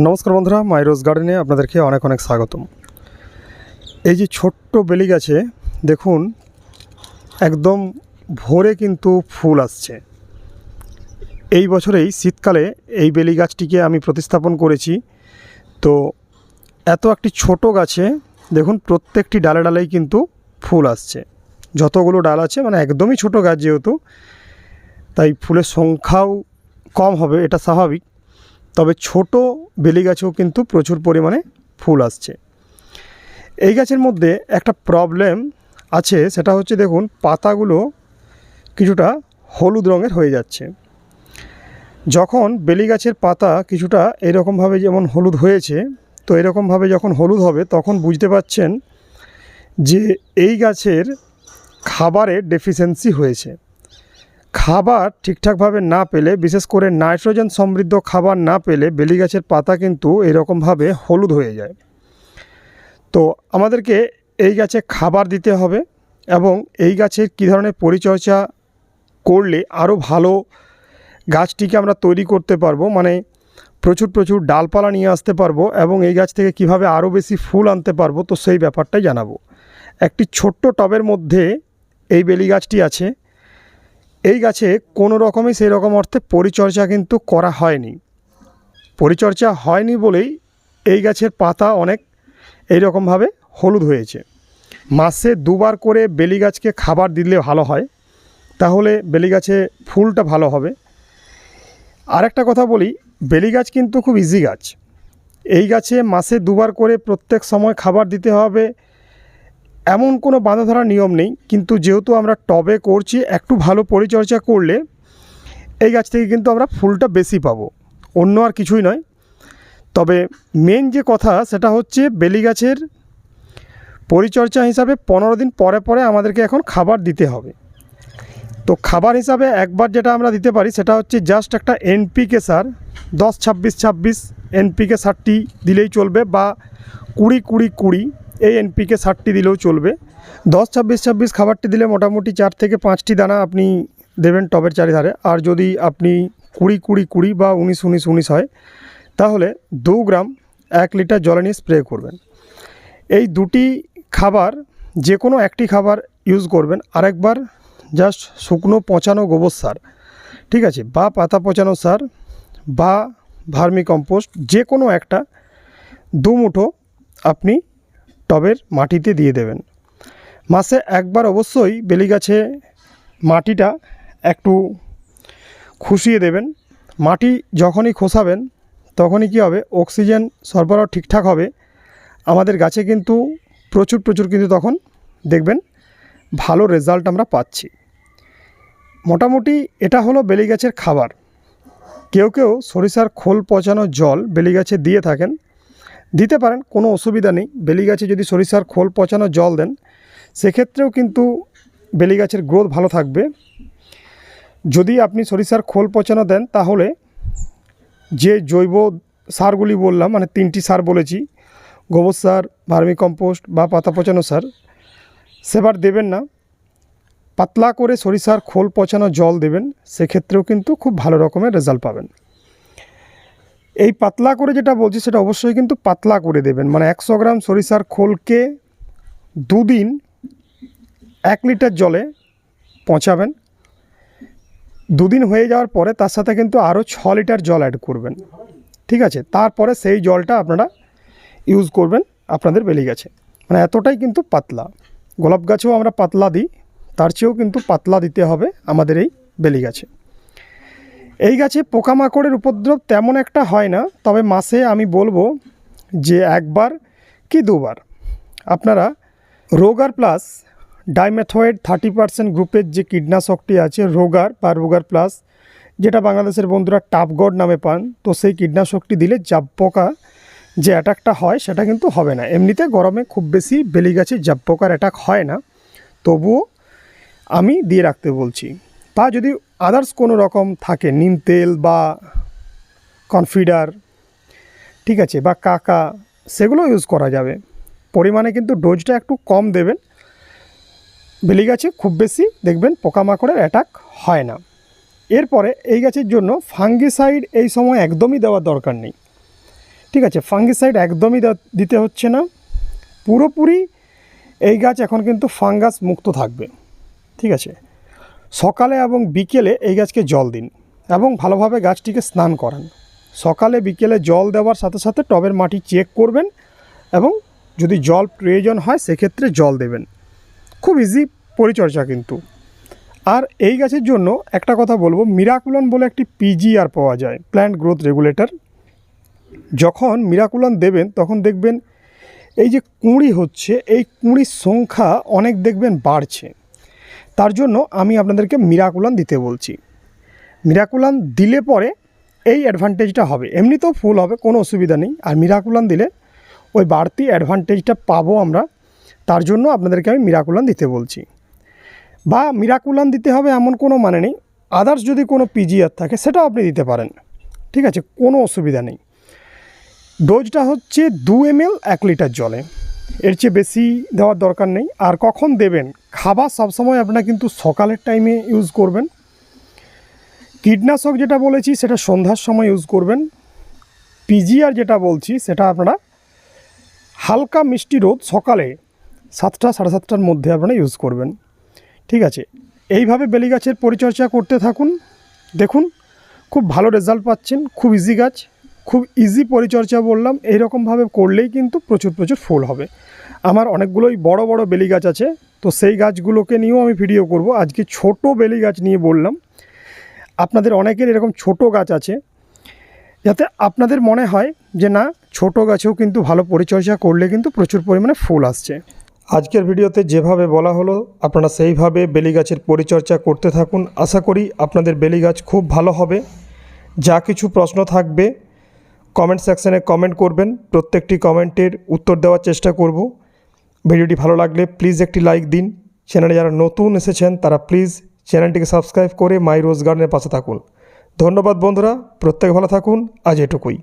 নমস্কার বন্ধুরা, মাই রোজ গার্ডেনে আপনাদেরকে অনেক অনেক স্বাগতম। এই যে ছোট্ট বেলি গাছে, দেখুন, একদম ভোরে কিন্তু ফুল আসছে। এই বছরেই শীতকালে এই বেলি গাছটিকে আমি প্রতিস্থাপন করেছি। তো এত একটি ছোট গাছে, দেখুন, প্রত্যেকটি ডালে ডালেই কিন্তু ফুল আসছে। যতগুলো ডাল আছে মানে একদমই ছোট গাছ যেহেতু, তাই ফুলের সংখ্যাও কম হবে, এটা স্বাভাবিক। তবে ছোট বেলি গাছেও কিন্তু প্রচুর পরিমাণে ফুল আসছে। এই গাছের মধ্যে একটা প্রবলেম আছে, সেটা হচ্ছে দেখুন, পাতাগুলো কিছুটা হলুদ রঙের হয়ে যাচ্ছে। যখন বেলি গাছের পাতা কিছুটা এরকমভাবে যেমন হলুদ হয়েছে, তো এরকমভাবে যখন হলুদ হবে, তখন বুঝতে পাচ্ছেন যে এই গাছের খাবারের ডেফিসিয়েন্সি হয়েছে। খাবার ঠিকঠাকভাবে না পেলে, বিশেষ করে নাইট্রোজেন সমৃদ্ধ খাবার না পেলে, বেলি গাছের পাতা কিন্তু এরকমভাবে হলুদ হয়ে যায়। তো আমাদেরকে এই গাছে খাবার দিতে হবে এবং এই গাছের কী ধরনের পরিচর্যা করলে আরও ভালো গাছটিকে আমরা তৈরি করতে পারব মানে প্রচুর প্রচুর ডালপালা নিয়ে আসতে পারব এবং এই গাছ থেকে কীভাবে আরও বেশি ফুল আনতে পারব, তো সেই ব্যাপারটাই জানাব। একটি ছোট্ট টবের মধ্যে এই বেলি গাছটি আছে। এই গাছে কোনো রকমই সেই রকম অর্থে পরিচর্যা কিন্তু করা হয়নি। পরিচর্যা হয়নি বলেই এই গাছের পাতা অনেক এই রকমভাবে হলুদ হয়েছে। মাসে দুবার করে বেলি গাছকে খাবার দিলে ভালো হয়। তাহলে বেলি গাছে ফুলটা ভালো হবে। আর একটা কথা বলি, বেলি গাছ কিন্তু খুব ইজি গাছ। এই গাছে মাসে দুবার করে প্রত্যেক সময় খাবার দিতে হবে। এমন কোনো বাঁধা ধরার নিয়ম নেই, কিন্তু যেহেতু আমরা টবে করছি, একটু ভালো পরিচর্যা করলে এই গাছ থেকে কিন্তু আমরা ফুলটা বেশি পাবো। অন্য আর কিছুই নয়। তবে মেন যে কথা, সেটা হচ্ছে বেলি গাছের পরিচর্যা হিসাবে পনেরো দিন পরে পরে আমাদেরকে এখন খাবার দিতে হবে। তো খাবার হিসাবে একবার যেটা আমরা দিতে পারি, সেটা হচ্ছে জাস্ট একটা এনপিকে সার, দশ ছাব্বিশ ছাব্বিশ এনপিকে সারটি দিলেই চলবে বা কুড়ি কুড়ি কুড়ি এই এনপিকে সারটি দিলেও চলবে। দশ, ছাব্বিশ ছাব্বিশ খাবারটি দিলে মোটামুটি চার থেকে পাঁচটি দানা আপনি দেবেন টবের চারিধারে। আর যদি আপনি কুড়ি কুড়ি কুড়ি বা উনিশ উনিশ উনিশ হয়, তাহলে দু গ্রাম এক লিটার জলে নিয়ে স্প্রে করবেন। এই দুটি খাবার যে কোনো একটি খাবার ইউজ করবেন। আরেকবার জাস্ট শুকনো পচানো গোবর সার, ঠিক আছে? বা পাতা পচানো সার বা ভার্মি কম্পোস্ট যে কোনো একটা দু মুঠো আপনি টবের মাটিতে দিয়ে দেবেন। মাসে একবার অবশ্যই বেলি গাছে মাটিটা একটু খুশিয়ে দেবেন। মাটি যখনই খোসাবেন, তখনই কী হবে? অক্সিজেন সরবরাহ ঠিকঠাক হবে। আমাদের গাছে কিন্তু প্রচুর প্রচুর কিন্তু তখন দেখবেন ভালো রেজাল্ট আমরা পাচ্ছি। মোটামুটি এটা হলো বেলি গাছের খাবার। কেউ কেউ সরিষার খোল পচানো জল বেলি গাছে দিয়ে থাকেন। দিতে পারেন, কোনো অসুবিধা নেই। বেলি গাছে যদি সরিষার খোল পচানো জল দেন, সেক্ষেত্রেও কিন্তু বেলি গাছের গ্রোথ ভালো থাকবে। যদি আপনি সরিষার খোল পচানো দেন, তাহলে যে জৈব সারগুলি বললাম মানে তিনটি সার বলেছি, গোবর সার, ভার্মি কম্পোস্ট বা পাতা পচানো সার, সেবার দেবেন না। পাতলা করে সরিষার খোল পচানো জল দেবেন, সেক্ষেত্রেও কিন্তু খুব ভালো রকমের রেজাল্ট পাবেন। এই পাতলা করে যেটা বলছি, সেটা অবশ্যই কিন্তু পাতলা করে দেবেন। মানে একশো গ্রাম সরিষার খোলকে দুদিন এক লিটার জলে পচাবেন। দুদিন হয়ে যাওয়ার পরে তার সাথে কিন্তু আরও ছ লিটার জল অ্যাড করবেন। ঠিক আছে? তারপরে সেই জলটা আপনারা ইউজ করবেন আপনাদের বেলি গাছে। মানে এতটাই কিন্তু পাতলা। গোলাপ গাছেও আমরা পাতলা দিই, তার চেয়েও কিন্তু পাতলা দিতে হবে আমাদের এই বেলি গাছে। এই গাছে পোকামাকড়ের উপদ্রব তেমন একটা হয় না, তবে মাসে আমি বলব যে একবার কি দুবার। আপনারা Rogor plus dimethoate thirty percent গ্রুপের যে কীটনাশকটি আছে, রোগার বা রোগার প্লাস, যেটা বাংলাদেশের বন্ধুরা টাপগড নামে পান, তো সেই কীটনাশকটি দিলে জাব পোকা যে অ্যাটাকটা হয় সেটা কিন্তু হবে না। এমনিতে গরমে খুব বেশি বেলি গাছে জাব পোকার অ্যাটাক হয় না, তবুও আমি দিয়ে রাখতে বলছি। তা যদি আদার্স কোনো রকম থাকে নিম তেল বা কনফিডার ঠিক আছে, বা কাকা, সেগুলো ইউজ করা যাবে। পরিমাণে কিন্তু ডোজটা একটু কম দেবেন। বেলি গাছে খুব বেশি দেখবেন পোকামাকড়ের অ্যাটাক হয় না। এরপরে এই গাছের জন্য ফাঙ্গিসাইড এই সময় একদমই দেওয়ার দরকার নেই। ঠিক আছে ফাঙ্গিসাইড একদমই দিতে হচ্ছে না। পুরোপুরি এই গাছ এখন কিন্তু ফাঙ্গাস মুক্ত থাকবে। ঠিক আছে সকালে এবং বিকেলে এই গাছকে জল দিন এবং ভালোভাবে গাছটিকে স্নান করান। সকালে, বিকেলে জল দেওয়ার সাথে সাথে টবের মাটি চেক করবেন এবং যদি জল প্রয়োজন হয় সেক্ষেত্রে জল দেবেন। খুব ইজি পরিচর্যা কিন্তু। আর এই গাছের জন্য একটা কথা বলব মিরাকুলন বলে একটি পিজিআর পাওয়া যায় প্ল্যান্ট গ্রোথ রেগুলেটর যখন মিরাকুলন দেবেন, তখন দেখবেন এই যে কুঁড়ি হচ্ছে, এই কুঁড়ির সংখ্যা অনেক দেখবেন বাড়ছে। তার জন্য আমি আপনাদেরকে মিরাকুলান দিতে বলছি। মিরাকুলান দিলে পরে এই অ্যাডভান্টেজটা হবে। এমনিতেও ফুল হবে, কোনো অসুবিধা নেই। আর মিরাকুলান দিলে ওই বাড়তি অ্যাডভান্টেজটা পাবো আমরা। তার জন্য আপনাদেরকে আমি মিরাকুলান দিতে বলছি। বা মিরাকুলান দিতে হবে এমন কোনো মানে নেই। আদার্স যদি কোনো পিজিআর থাকে, সেটাও আপনি দিতে পারেন। ঠিক আছে? কোনো অসুবিধা নেই। ডোজটা হচ্ছে দু এম এক লিটার জলে। এর চেয়ে বেশি দেওয়ার দরকার নেই। আর কখন দেবেন? খাবার সবসময় আপনারা কিন্তু সকালের টাইমে ইউজ করবেন। কীটনাশক যেটা বলেছি, সেটা সন্ধ্যার সময় ইউজ করবেন। পিজিআর যেটা বলছি, সেটা আপনারা হালকা মিষ্টি রোদ সকালে সাতটা, সাড়ে সাতটার মধ্যে আপনারা ইউজ করবেন। ঠিক আছে? এইভাবে বেলি গাছের পরিচর্যা করতে থাকুন। দেখুন, খুব ভালো রেজাল্ট পাচ্ছেন, খুব ইজি গাছ। খুব ইজি পরিচর্যা বললাম, এইরকমভাবে করলেই কিন্তু প্রচুর প্রচুর ফুল হবে। আমার অনেকগুলোই বড় বড় বেলি গাছ আছে, তো সেই গাছগুলোকে নিয়েও আমি ভিডিও করব। আজকে ছোট বেলি গাছ নিয়ে বললাম। আপনাদের অনেকের এরকম ছোট গাছ আছে, যাতে আপনাদের মনে হয় যে না, ছোট গাছেও কিন্তু ভালো পরিচর্যা করলে কিন্তু প্রচুর পরিমাণে ফুল আসছে। আজকের ভিডিওতে যেভাবে বলা হলো, আপনারা সেইভাবে বেলি গাছের পরিচর্যা করতে থাকুন। আশা করি আপনাদের বেলি গাছ খুব ভালো হবে। যা কিছু প্রশ্ন থাকবে কমেন্ট সেকশানে কমেন্ট করবেন। প্রত্যেকটি কমেন্টের উত্তর দেওয়ার চেষ্টা করব। ভিডিওটি ভালো লাগলে প্লিজ একটি লাইক দিন। চ্যানেলে যারা নতুন এসেছেন, তারা প্লিজ চ্যানেলটিকে সাবস্ক্রাইব করে মাই রোজ গার্ডেনের পাশে থাকুন। ধন্যবাদ বন্ধুরা, প্রত্যেক ভালো থাকুন। আজ এটুকুই।